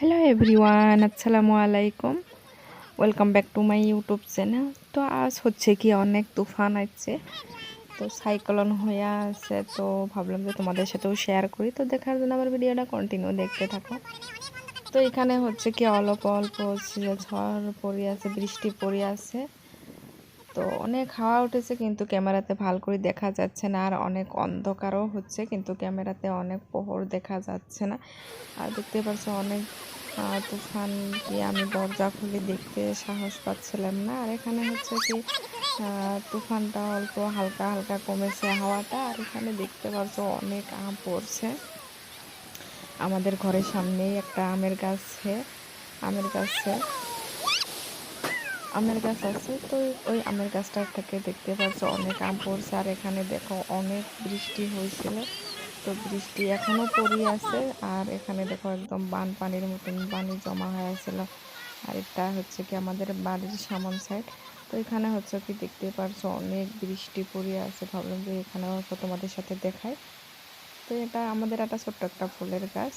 Hello everyone আসসালামু আলাইকুম welcome back to my YouTube channel তো আজ হচ্ছে কি অনেক তুফান আছে তো সাইক্লোন হয়ে আছে, তো ভাবলাম যে তোমাদের সাথেও শেয়ার করি। তো দেখার জন্য আমার ভিডিওটা কন্টিনিউ দেখতে থাকো। তো এখানে হচ্ছে কি অল্প অল্প ঝড় পড়ে আছে, বৃষ্টি পড়ে আছে। তো অনেক হাওয়া উঠেছে কিন্তু ক্যামেরাতে ভালো করে দেখা যাচ্ছে না আর অনেক অন্ধকারও হচ্ছে কিন্তু ক্যামেরাতে অনেক পোহর দেখা যাচ্ছে না। আর দেখতে পাচ্ছ অনেক তুফান কি আমি দরজা খুলে দেখতে সাহস পাচ্ছিলাম না। আর এখানে হচ্ছে কি তুফানটা অল্প হালকা হালকা কমেছে হাওয়াটা। আর এখানে দেখতে পাচ্ছ অনেক আম পড়ছে। আমাদের ঘরের সামনেই একটা আমের গাছে আমের গাছে। আমের গাছ আছে। তো ওই আমের গাছটা থেকে দেখতে পাচ্ছ অনেক আম পড়ছে। আর এখানে দেখো অনেক বৃষ্টি হয়েছিল। তো বৃষ্টি এখনও পড়ি আছে। আর এখানে দেখো একদম বান পানির মতন পানি জমা হয়ে আছিল আর এটা হচ্ছে কি আমাদের বাড়ির সামন সাইড তো এখানে হচ্ছে কি দেখতে পারছ অনেক বৃষ্টি পড়ে আছে। ভাবলাম যে এখানে হয়তো তোমাদের সাথে দেখায় তো এটা আমাদের একটা ছোট্ট একটা ফুলের গাছ।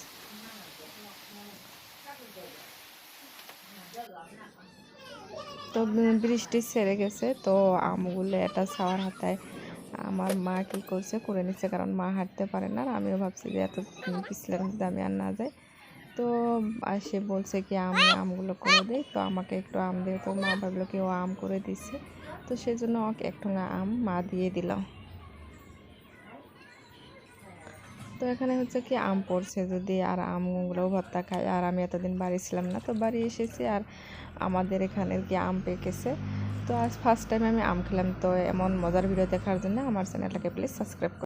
তো বৃষ্টি ছেড়ে গেছে, তো আমগুলো এটা ছাওয়ার হাতায় আমার মা কী করছে, করে নিচ্ছে কারণ মা হাঁটতে পারে না। আর আমিও ভাবছি যে এত পিছলের মধ্যে আমি আর না যাই। তো সে বলছে কি, আমি আমগুলো করে দিই। তো আমাকে একটু আম দিয়ে, তো মা ভাবলো কি, ও আম করে দিচ্ছে তো সেই জন্য ওকে একটু আম মা দিয়ে দিলাম তো এখানে হচ্ছে কি আম পড়ছে যদি আর আমগুলোও ভর্তা খায় আর আমি এতদিন বাড়ি ছিলাম না, তো বাড়ি এসেছি আর আমাদের এখানে কি আম পেকেছে। তো আজ ফার্স্ট টাইম আমি আম খেলাম, তো এমন মজার ভিডিও দেখার জন্য আমার চ্যানেলটাকে প্লিজ সাবস্ক্রাইব